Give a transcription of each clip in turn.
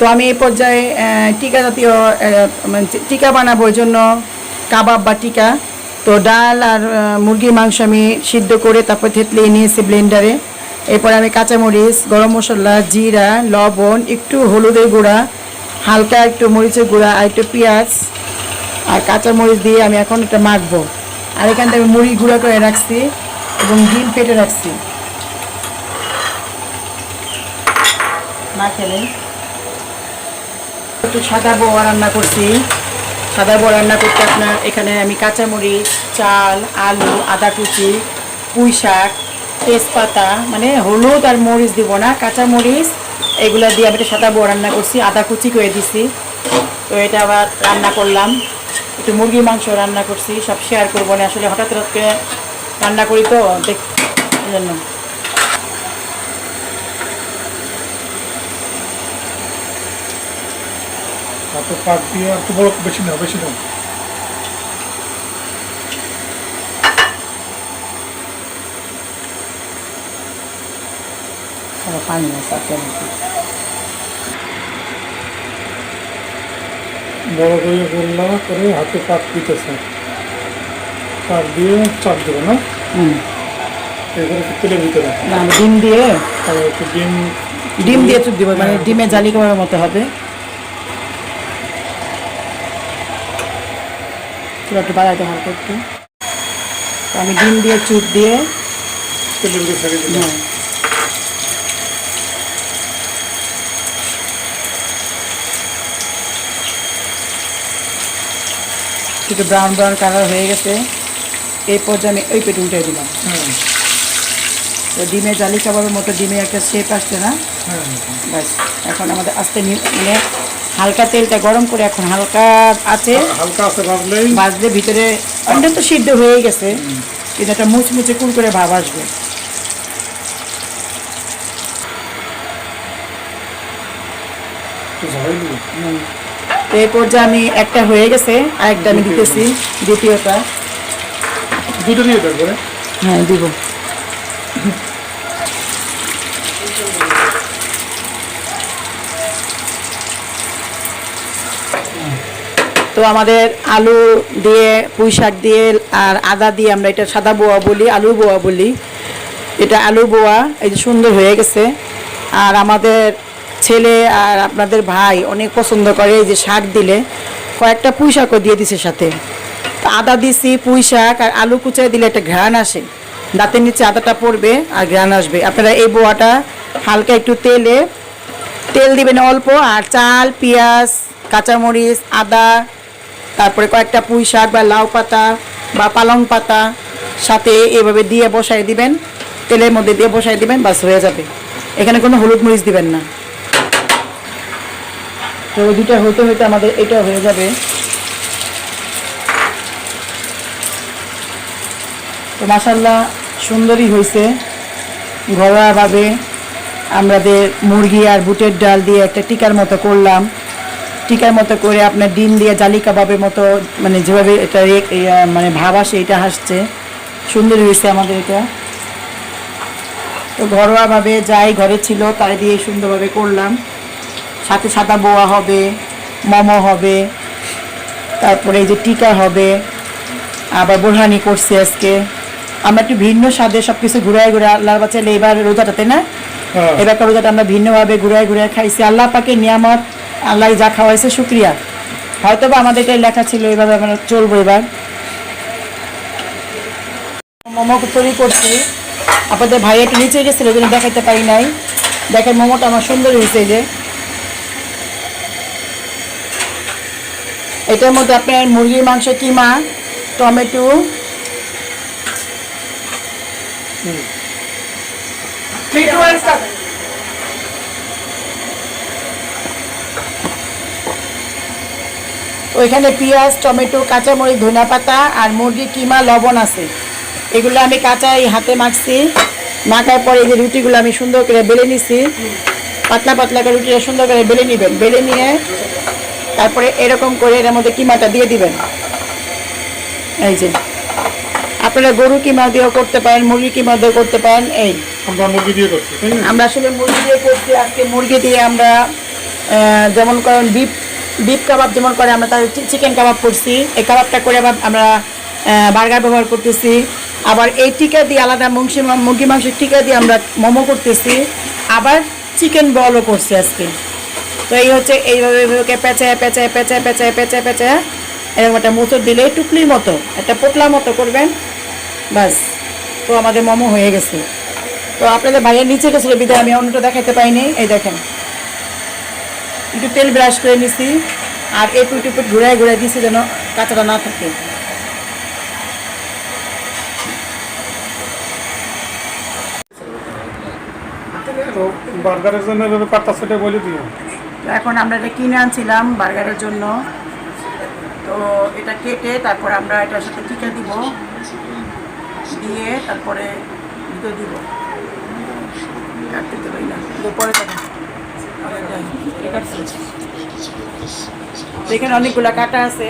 তো আমি এই পর্যায়ে টিকা জাতীয় মানে টিকা বানাবো জন্য, কাবাব বা টিকা। তো ডাল আর মুরগির মাংস আমি সিদ্ধ করে তারপর থেতলিয়ে নিয়েছি ব্লেন্ডারে এরপর আমি কাঁচামরিচ, গরম মশলা, জিরা, লবণ, একটু হলুদের গুঁড়া, হালকা একটু মরিচের গুঁড়া আর একটু পেঁয়াজ আর কাঁচামরিচ দিয়ে আমি এখন এটা মাখবো। আর এখান থেকে আমি মুড়ি গুঁড়া করে রাখছি এবং ডিম ফেটে রাখছি। মাখে নেই একটু সাদা বোয়া রান্না করছি। সাদা বোয়া রান্না করতে আপনার এখানে আমি কাঁচামরিচ, চাল, আলু, আদা কুচি, পুঁই শাক, তেজপাতা মানে হলুদ আর মরিচ দিব না, কাঁচামরিচ, এগুলা দিয়ে আমি একটা সাদা বোয়া রান্না করছি, আদা কুচি করে দিছি। তো এটা আবার রান্না করলাম। একটু মুরগির মাংস রান্না করছি, সব শেয়ার করব না, আসলে হঠাৎ করে রান্না করি তো, দেখ জন্য। তারপর পাক দিয়ে আর একটু বড় বেশি নাও বেশি পানি আছে বড় করে গোল্লা করে হাতে পাক দিতেছে। পাক দিয়ে চাপ দেবো না? এরপরে তেলের ভিতরে না ডিম দিয়ে? ডিম ডিম দিয়ে চুপ দিব মানে ডিমে জালি করার মতো হবে। একটু বাড়াইতে হালকা একটু। আমি ডিম দিয়ে চুপ দিয়ে হ্যাঁ, একটু ব্রাউন ব্রাউন কালার হয়ে গেছে। এই পর্যায়ে আমি ওই পেটে উল্টে দিলাম তো ডিমে জালি কাবাবের মতো ডিমে একটা শেপ আসছে না? ব্যাস এখন আমাদের আস্তে নি- মানে হালকা তেলটা গরম করে এখন হালকা আছে হালকা আছে ভাবলেই ভাজলে ভিতরে অনেকটা তো সিদ্ধ হয়ে গেছে। কিন্তু একটা মুচমুচে কুল করে ভাব আসবে। এই পর্যায়ে আমি একটা হয়ে গেছে আরেকটা আমি দিতেছি দ্বিতীয়টা। দুটো দিয়ে দেবো হ্যাঁ দিব। তো আমাদের আলু দিয়ে, পুঁই শাক দিয়ে আর আদা দিয়ে আমরা এটা সাদা বোয়া বলি আলু বোয়া বলি। এটা আলু বোয়া, এই যে সুন্দর হয়ে গেছে। আর আমাদের ছেলে আর আপনাদের ভাই অনেক পছন্দ করে এই যে শাক দিলে। কয়েকটা পুঁই শাকও দিয়ে দিছে সাথে। তো আদা দিছি, পুঁই শাক আর আলু কুচাই দিলে একটা ঘ্রাণ আসে। দাঁতের নিচে আদাটা পড়বে আর ঘ্রাণ আসবে। আপনারা এই বোয়াটা হালকা একটু তেলে, তেল দিবেন অল্প আর চাল, পেঁয়াজ, কাঁচামরিচ, আদা তারপরে কয়েকটা পুঁই শাক বা লাউ পাতা বা পালং পাতা সাথে এভাবে দিয়ে বসাই দিবেন, তেলের মধ্যে দিয়ে বসাই দিবেন, বাস হয়ে যাবে। এখানে কোনো হলুদ মরিচ দিবেন না। তো দুটা হতে হতে আমাদের এটা হয়ে যাবে। তো মাসাল্লাহ সুন্দরই হয়েছে ঘরোয়াভাবে আমাদের মুরগি আর বুটের ডাল দিয়ে একটা টিকার মতো করলাম। টিকার মতো করে আপনার ডিম দিয়ে জালি কাবাবের মতো মানে যেভাবে এটা মানে ভাব আসে এটা হাসছে। সুন্দর হয়েছে আমাদের এটা। তো ঘরোয়াভাবে যাই ঘরে ছিল তাই দিয়ে সুন্দরভাবে করলাম। সাথে সাদা বোয়া হবে মোমো হবে তারপরে এই যে টিকা হবে আবার বোরহানি করছি আজকে। আমরা একটু ভিন্ন স্বাদে সব কিছু ঘুরায় ঘুরে আল্লাহ বাচ্চালে এবার রোজাটাতে না? হ্যাঁ। এবার রোজাটা আমরা ভিন্নভাবে ঘুরায় ঘুরায় খাইছি। আল্লাহ পাকে নিয়ামত আল্লাহ যা খাওয়াইছে, শুক্রিয়া। হয়তো বা আমাদের এটাই লেখা ছিল, এভাবে আমরা চলবো এবার। মোমো তৈরি করছি। আপনাদের ভাই একটু নিচে গেছিল, ওই জন্য দেখাতে পারি নাই। দেখেন, মোমোটা আমার সুন্দর হয়েছে যে। এটার মধ্যে আপনার মুরগির মাংস, কিমা, টমেটো ওইখানে পেঁয়াজ টমেটো কাঁচামরিচ ধনিয়া পাতা আর মুরগি কিমা লবণ আছে। এগুলো আমি কাঁচা এই হাতে মাখছি। মাখার পরে এই যে রুটিগুলো আমি সুন্দর করে বেলে নিছি। পাতলা পাতলা করে রুটিটা সুন্দর করে বেলে নেবেন। বেলে নিয়ে তারপরে এরকম করে এর মধ্যে কিমাটা দিয়ে দিবেন। এই যে। আপনারা গরু কিমা দিয়েও করতে পারেন মুরগি কিমা দিয়েও করতে পারেন এই। আমরা মুরগি দিয়ে করছি আমরা আসলে মুরগি দিয়ে করছি। আজকে মুরগি দিয়ে আমরা যেমন করেন বিফ বিফ কাবাব যেমন করে আমরা তার চিকেন কাবাব করছি, এই কাবাবটা করে আবার আমরা বার্গার ব্যবহার করতেছি। আবার এই টিকা দিয়ে আলাদা মুংসি মুরগি মাংসের টিকা দিয়ে আমরা মোমো করতেছি। আবার চিকেন বলও করছি আজকে। তো এই হচ্ছে এইভাবে এইভাবে পেঁচায় পেঁচায় পেঁচায় পেঁচায় পেঁচায় পেঁচায়, এরকম একটা মোচর দিলে টুকলির মতো, একটা পোটলার মতো করবেন। বাস তো আমাদের মোমো হয়ে গেছে। তো আপনাদের ভাইয়ের নিচে গেছিল বিদায়, আমি অন্যটা দেখাতে পাইনি, এই দেখেন। একটু তেল ব্রাশ করে নিছি আর একটু একটু ঘুরাই ঘুরাই দিছি যেন কাঁচাটা না থাকে। বার্গারের জন্য কাটটা সেটা বলে দিও। এখন আমরা এটা কিনে আনছিলাম বার্গারের জন্য। তো এটা কেটে তারপর আমরা এটার সাথে টিকা দিব। দিয়ে তারপরে ভিতরে দিব। কাটতে তো পারি না। কিন্তু পরে কাটা তো এখানে অনেকগুলা কাটা আছে।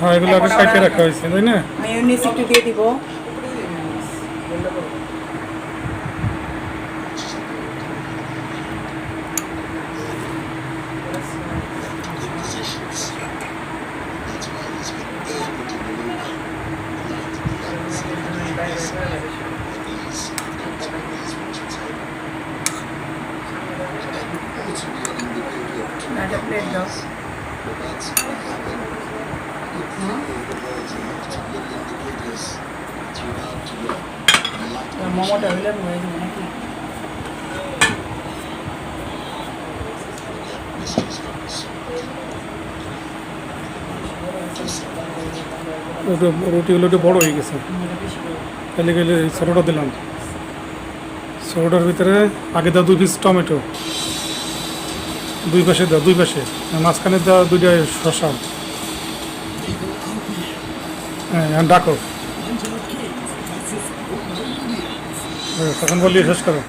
হ্যাঁ এগুলো আগে সাইডে রাখা হয়েছে তাই না? মেয়নিস একটু দিয়ে দিব। একটা প্লেট দাও মোমোটা হইলে হয়ে যাবে নাকি ওটা রুটিগুলো একটু বড় হয়ে গেছে। তাহলে গেলে ছোটোটা দিলাম। ছোটোটার ভিতরে আগে দাও দুই পিস টমেটো। দুই পাশে দাও দুই পাশে মাঝখানে দাও দুইটা শশা হ্যাঁ ডাকো। হ্যাঁ, তখন বললি শেষ করো।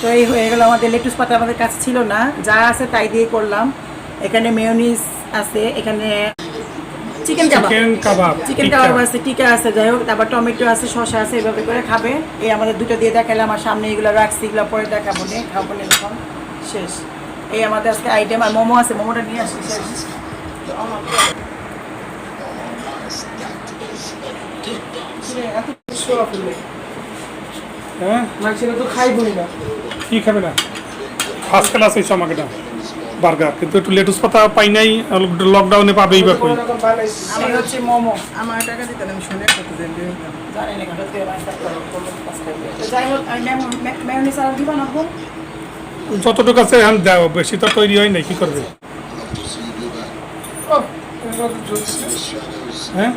তো এই হয়ে গেল আমাদের লেটুস পাতা আমাদের কাছে ছিল না যা আছে তাই দিয়ে করলাম। এখানে মেয়নিস আছে এখানে চিকেন কাবাব। চিকেন কাবাব আছে টিকা আছে যাই হোক তারপর টমেটো আছে শসা আছে এভাবে করে খাবে। এই আমাদের দুটো দিয়ে দেখালাম আর সামনে এগুলো রাখছি এগুলো পরে দেখাবো নে খাব নে যখন শেষ। এই আমাদের আজকে আইটেম আর মোমো আছে মোমোটা নিয়ে আসি শেষ? হ্যাঁ? মাংসটা তো খাইবই না। কি খাবে না? ফার্স্ট ক্লাস হয়েছে আমাকে এটা বার্গার কিন্তু একটু লেটুস পাতা পাই নাই লকডাউনে পাবেই বা কই। আমি হচ্ছে মোমো। আমার টাকা আমি শুনে কত দিন জানি না যাই হোক আমি মেয়নিস আর দিবা না? যতটুকু আছে এখন দাও বেশি তো তৈরি হয় নাই কি করবে? হ্যাঁ?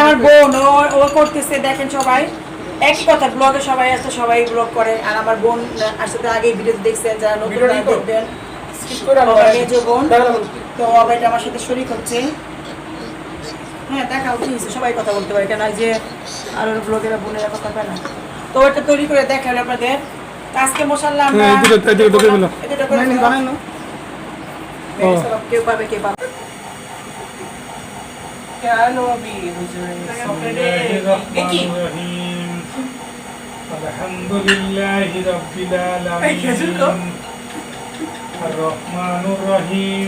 আমার বোন ও ও করতেছে দেখেন সবাই। একই কথা ব্লগে সবাই আছে সবাই ব্লগ করে। আর আমার বোন আগেই ভিডিও দেখছেন যারা নতুন দেখবেন। বোন। তো আবার এটা আমার সাথে শরিক হচ্ছে। হ্যাঁ দেখা উচিত সবাই কথা বলতে পারে কেন এই যে আর ব্লগেরা বোনেরা কথা পায় না তো ওটা তৈরি করে দেখালো আপনাদের তো আজকে মশাল্লা আমরা হ্যাঁ, এই দুটো- এই দুটো ঢুকে দিলাম। এই দুটো করে দিলাম। বানানো ও। কেউ পাবে কেউ পাবে কেন বি হুজুর দেখি الحمد لله رب العالمين الرحمن الرحيم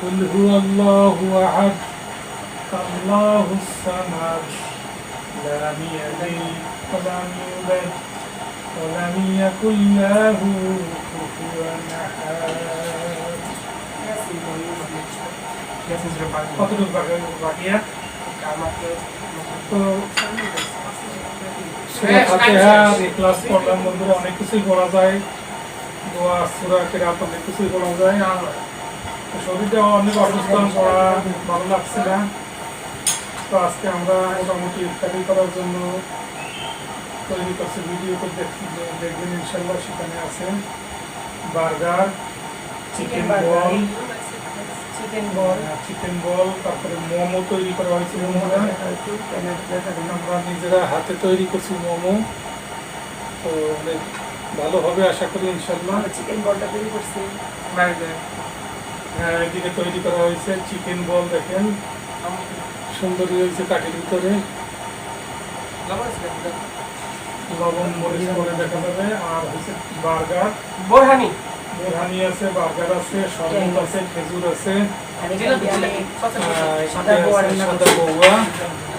قل هو الله أحد الله الصمد لم يلد ولم يولد ولم يكن له كفوا أحد কতটুকু বাকি বাকি আছে? তো সুরা ফাতিহা ইখলাস পড়লাম বন্ধুরা অনেক কিছুই পড়া যায় দোয়া সুরা কেরাত অনেক কিছুই পড়া যায় তো শরীরটা অনেক অসুস্থ পড়া ভালো লাগছে না। তো আজকে আমরা মোটামুটি ইফতারি করার জন্য তৈরি করছি ভিডিও তো দেখবেন ইনশাল্লাহ সেখানে আছে। Burger chicken ball chicken ball chicken ball তারপরে মোমো তৈরি করা হয়েছে মোমোটা আমরা নিজেরা হাতে তৈরি করছি মোমো। তো অনেক ভালো হবে আশা করি ইনশাল্লাহ। চিকেন বলটা তৈরি করছি। হ্যাঁ এদিকে তৈরি করা হয়েছে চিকেন বল দেখেন। সুন্দরী হয়েছে কাঠের ভিতরে লবণ মরিচ করে দেখা যাবে। আর হচ্ছে বার্গার। বোরহানি। বোরহানি আছে বার্গার আছে শরবত আছে খেজুর আছে। আহ, সাদা বোয়া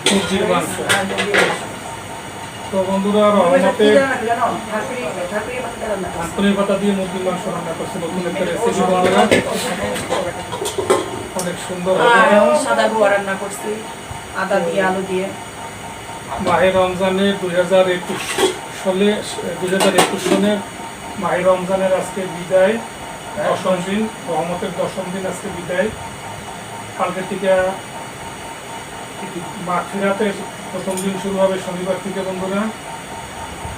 মুরগির মাংস। তো বন্ধুরা রহমতে পাতা দিয়ে মুরগির মাংস রান্না করছে নতুন একটা রেসিপি বন্ধুরা অনেক সুন্দর সাদা রান্না করছি আদা দিয়ে আলু দিয়ে। মাহে রমজানে দুই হাজার একুশ সালে দুই হাজার একুশ সনের মাহে রমজানের আজকে বিদায় দশম দিন রহমতের দশম দিন আজকে বিদায়। কালকে থেকে মাগফিরাতের প্রথম দিন শুরু হবে শনিবার থেকে বন্ধুরা।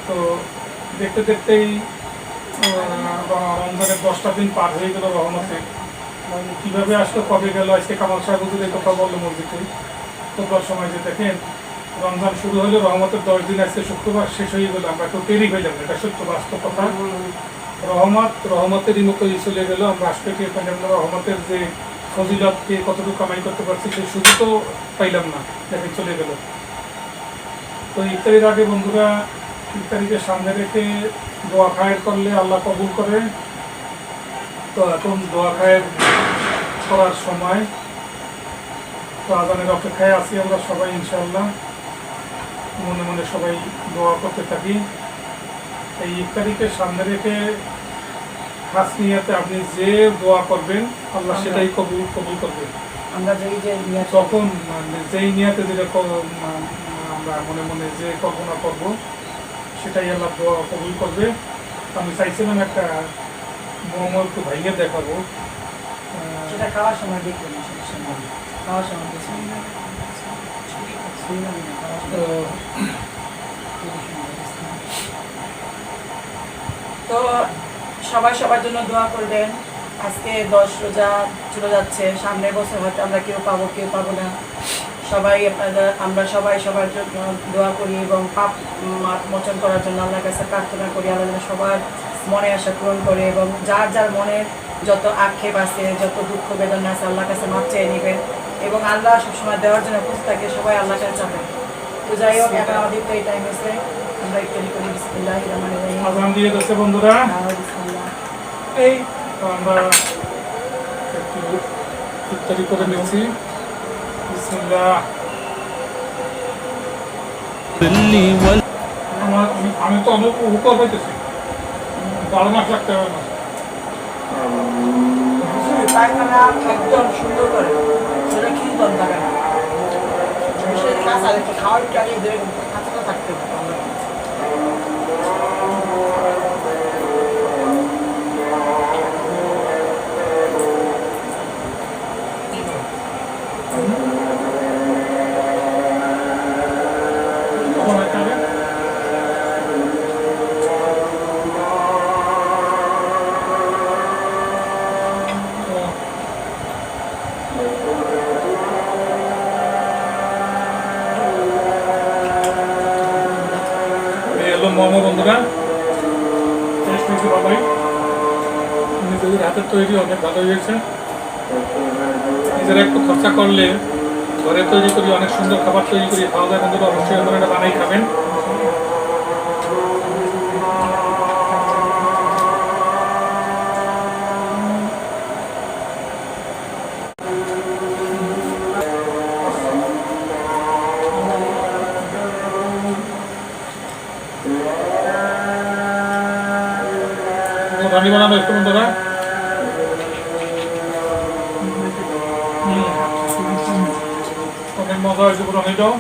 তো দেখতে দেখতেই রমজানের দশটা দিন পার হয়ে গেল রহমতে। কীভাবে আসলো, কবে গেল, আজকে কামাল সাহেব হুজুর কথা বলল মসজিদে। খোদবার সময় যে দেখেন, রমজান শুরু হলো, রহমতের দশ দিন আজকে শুক্রবার শেষ হয়ে গেল, আমরা একটু দেরি হয়ে যাব এটা সত্য, বাস্তব কথা। রহমত, রহমতেরই মতোই চলে গেল, আমরা আজকে টের পাইলাম না রহমতের যে ফজিলত কে কতটুকু কামাই করতে পারছি সেই সুযোগ তো পাইলাম না, দেখে চলে গেল। তো ইফতারির আগে বন্ধুরা ইফতারিকে সামনে রেখে দোয়া খায়ের করলে আল্লাহ কবুল করে। তো এখন দোয়া খায়ের করার সময়। তো আজানের অপেক্ষায় আছি আমরা সবাই, ইনশাআল্লাহ। মনে মনে সবাই দোয়া করতে থাকি। এই ইফতারিকে সামনে রেখে খাস নিয়াতে আপনি যে দোয়া করবেন আল্লাহ সেটাই কবুল কবুল করবেন। আমরা যেই যে তখন মানে যেই নিয়াতে যেটা আমরা মনে মনে যে কল্পনা করব সেটাই আল্লাহ দোয়া কবুল করবে। আমি চাইছিলাম একটা মোমো একটু ভাইয়ে দেখাবো। সেটা খাওয়ার সময় দেখবেন খাওয়ার সময়। তো সবাই সবার জন্য দোয়া করবেন। আজকে দশ রোজা চলে যাচ্ছে সামনের বছর হয়তো আমরা কেউ পাবো কেউ পাবো না। সবাই আপনারা আমরা সবাই সবার জন্য দোয়া করি এবং পাপ মোচন করার জন্য আল্লাহর কাছে প্রার্থনা করি আল্লাহ সবার মনে আশা পূরণ করে এবং যার যার মনে যত আক্ষেপ আছে যত দুঃখ বেদনা আছে আল্লাহর কাছে মাপ চেয়ে নেবেন এবং আল্লাহ সবসময় দেওয়ার জন্য প্রস্তুত থাকে সবাই আল্লাহর কাছে চাবেন তো যাই হোক এখন আমাদের তো এই টাইম আছে আমরা একটু করি বিসমিল্লাহ রহমান বন্ধুরা। এই আমরা একটু ইফতারি করে নিচ্ছি। আমি- তো অনেক উপকার পাইতেছি। বারো মাস লাগতে হবে না একদম সুন্দর করে। সেটা কি সেটা খাওয়ার তৈরি অনেক ভালো হয়েছে। নিজেরা একটু খরচা করলে ঘরে তৈরি করি, অনেক সুন্দর খাবার তৈরি করি, খাওয়া যায় বন্ধুরা অবশ্যই আপনারা বানাই খাবেন। রানি বানানো একটু বন্ধুরা। অনেক মজা হয়েছে পুরো এটাও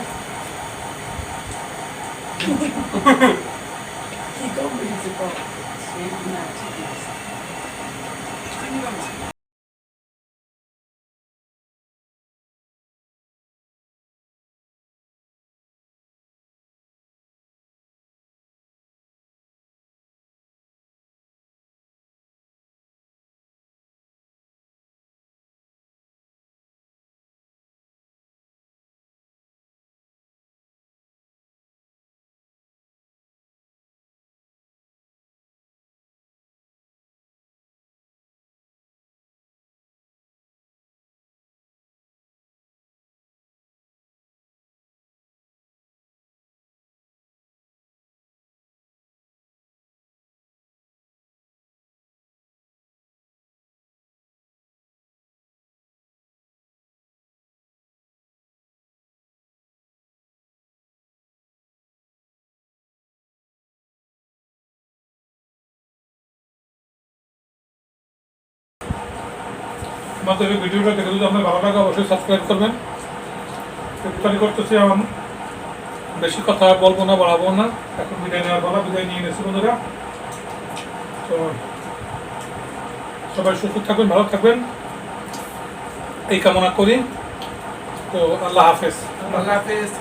আমাদের এই ভিডিওটা দেখে যদি আপনার ভালো লাগে, অবশ্যই সাবস্ক্রাইব করবেন। ইফতারি করতেছি এখন বেশি কথা বলব না, বাড়াবো না। এখন বিদায় নেওয়ার বলা বিদায় নিয়ে নিয়েছি বন্ধুরা। তো সবাই সুস্থ থাকবেন, ভালো থাকবেন। এই কামনা করি। তো আল্লাহ হাফেজ। আল্লাহ হাফেজ।